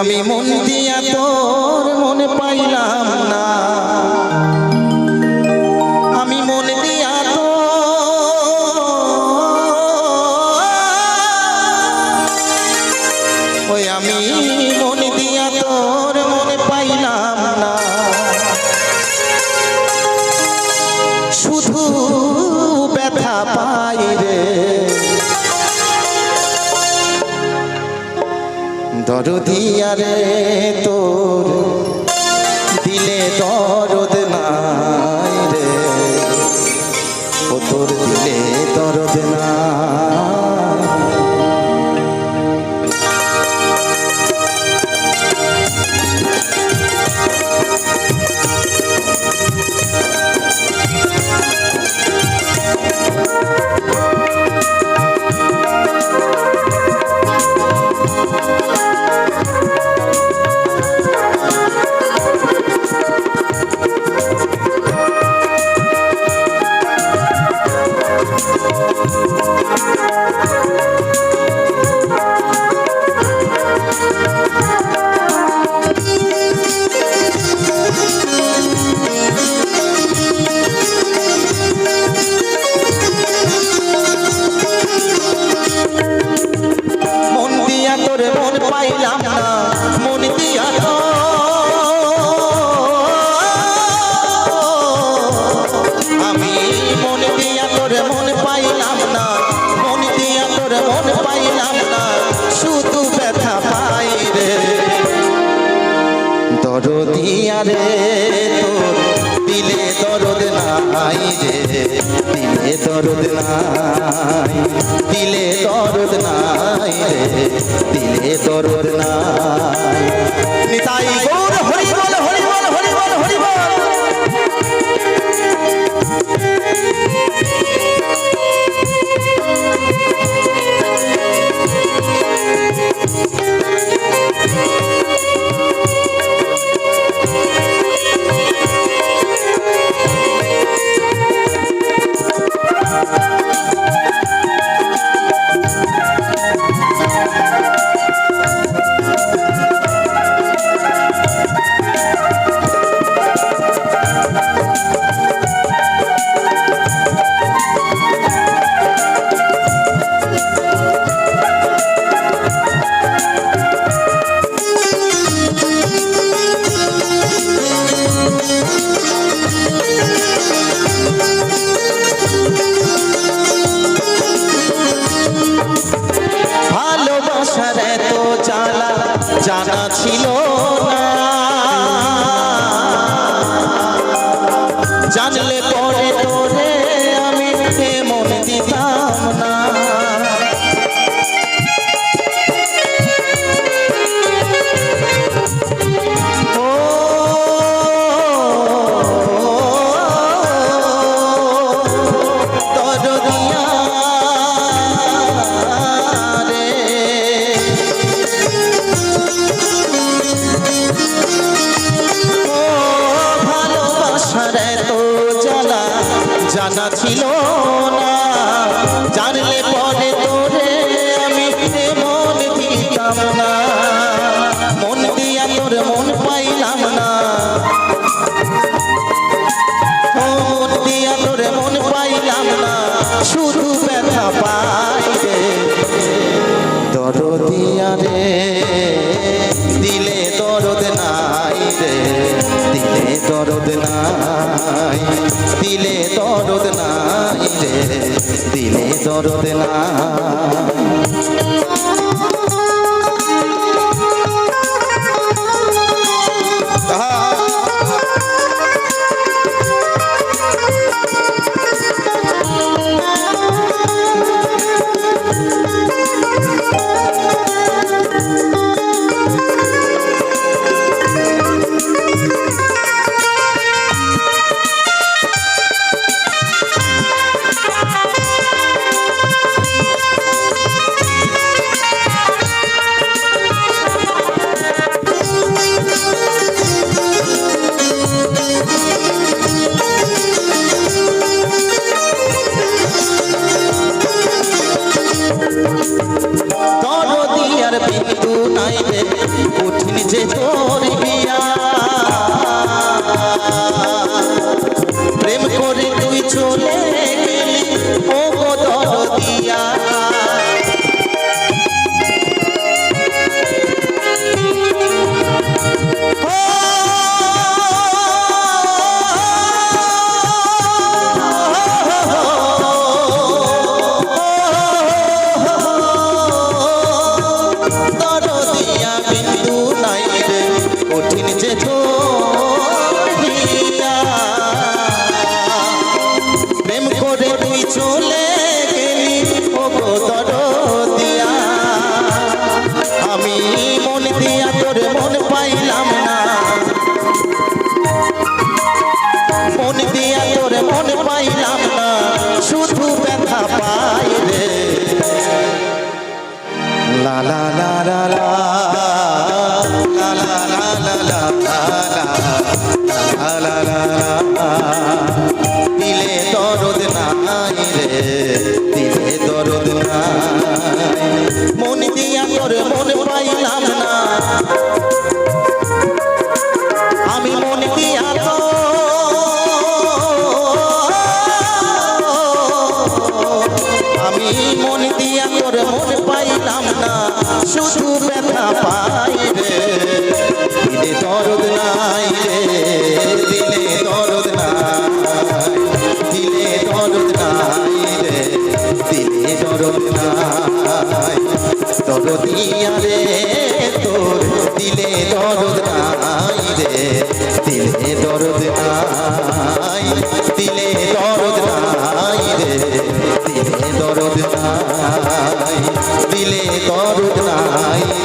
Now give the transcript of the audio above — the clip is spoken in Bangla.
আমি মন দিয়া তোর মনে পাইলাম না। দরদিয়া রে তোর দিলে দরদ নাই রে। ও তোর দিলে দরদ নাই। না। মন দিয়া তোর মন পাইলাম না। মন দিয়া তোর মন পাইলাম না। শুধু পাই রে। দরদিয়া রে। দিলে দরদ নাই রে। দিলে দরদ নাই। দিলে দরদ নাই রে। দিলে দরদ নাই। চলে প্রেম করে তুই চলে গেলি ও গো দরদিয়া আমি মন দিয়া তোর মন পাইলাম না মন দিয়া তোর মন পাইলাম না শুধু ব্যথা পাই রে লা লা লা লা লা লা লা লা লা লা লা লা লা না, শুধু ব্যথা পাই রে। দিলে দরদ নাই দিলে দরদ নাই। দিলে দরদ নাই রে, দিলে দরদ নাই। দরদিয়া রে তোর, দিলে দরদ নাই রে। দিলে দরদ নাই, দিলে দরদ নাই রে। দিলে দরদ নাই দিলে দরদ নাই।